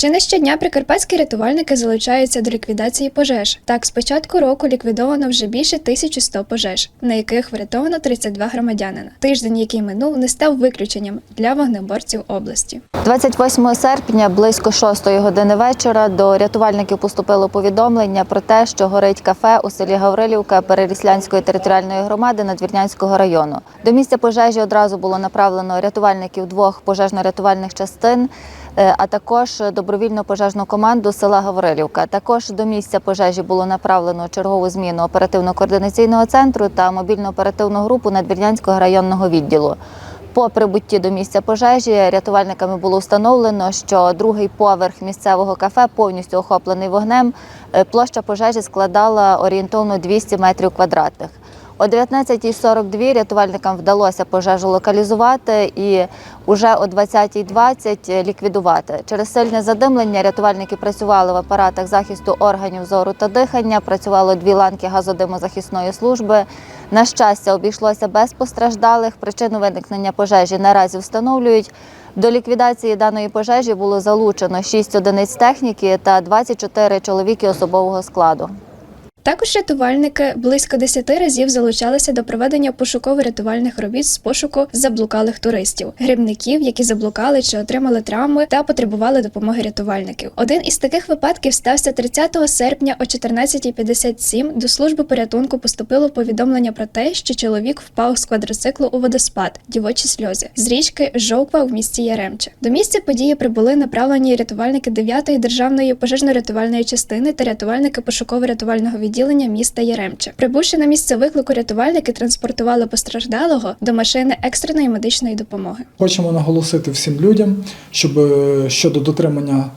Чи не щодня прикарпатські рятувальники залучаються до ліквідації пожеж? Так, з початку року ліквідовано вже більше 1100 пожеж, на яких врятовано 32 громадянина. Тиждень, який минув, не став виключенням для вогнеборців області. 28 серпня близько 6 години вечора до рятувальників поступило повідомлення про те, що горить кафе у селі Гаврилівка Переліслянської територіальної громади Надвірнянського району. До місця пожежі одразу було направлено рятувальників двох пожежно-рятувальних частин. Е, А також добровільну пожежну команду села Гаврилівка. Також до місця пожежі було направлено чергову зміну оперативно-координаційного центру та мобільно-оперативну групу Надвірнянського районного відділу. По прибутті до місця пожежі рятувальниками було встановлено, що другий поверх місцевого кафе повністю охоплений вогнем. Е, Площа пожежі складала орієнтовно 200 метрів квадратних. О 19.42 рятувальникам вдалося пожежу локалізувати і уже о 20.20 ліквідувати. Через сильне задимлення рятувальники працювали в апаратах захисту органів зору та дихання. Працювало дві ланки газодимозахисної служби. На щастя, обійшлося без постраждалих. Причину виникнення пожежі наразі встановлюють. До ліквідації даної пожежі було залучено 6 одиниць техніки та 24 чоловіки особового складу. Також рятувальники близько 10 разів залучалися до проведення пошуково-рятувальних робіт з пошуку заблукалих туристів, грибників, які заблукали чи отримали травми та потребували допомоги рятувальників. Один із таких випадків стався 30 серпня о 14.57 До служби порятунку поступило повідомлення про те, що чоловік впав з квадроциклу у водоспад, дівочі сльози з річки Жовква в місті Яремче. До місця події прибули направлені рятувальники 9-ї державної пожежно-рятувальної частини та рятувальники пошуково-рятувального відділення міста Яремче. Прибувши на місце виклику, рятувальники транспортували постраждалого до машини екстреної медичної допомоги. Хочемо наголосити всім людям, щоб е, щодо дотримання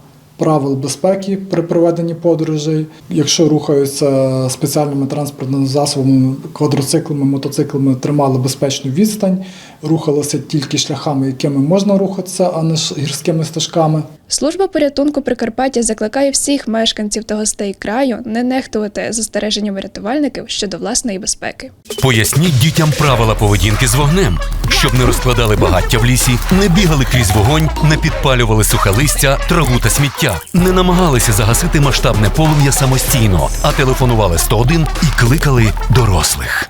правил безпеки при проведенні подорожей, якщо рухаються спеціальними транспортними засобами, квадроциклами, мотоциклами, тримали безпечну відстань, рухалися тільки шляхами, якими можна рухатися, а не ж гірськими стежками. Служба порятунку Прикарпаття закликає всіх мешканців та гостей краю не нехтувати застереженнями рятувальників щодо власної безпеки. Поясніть дітям правила поведінки з вогнем, щоб не розкладали багаття в лісі, не бігали крізь вогонь, не підпалювали сухе листя, траву та сміття, не намагалися загасити масштабне полум'я самостійно, а телефонували 101 і кликали дорослих.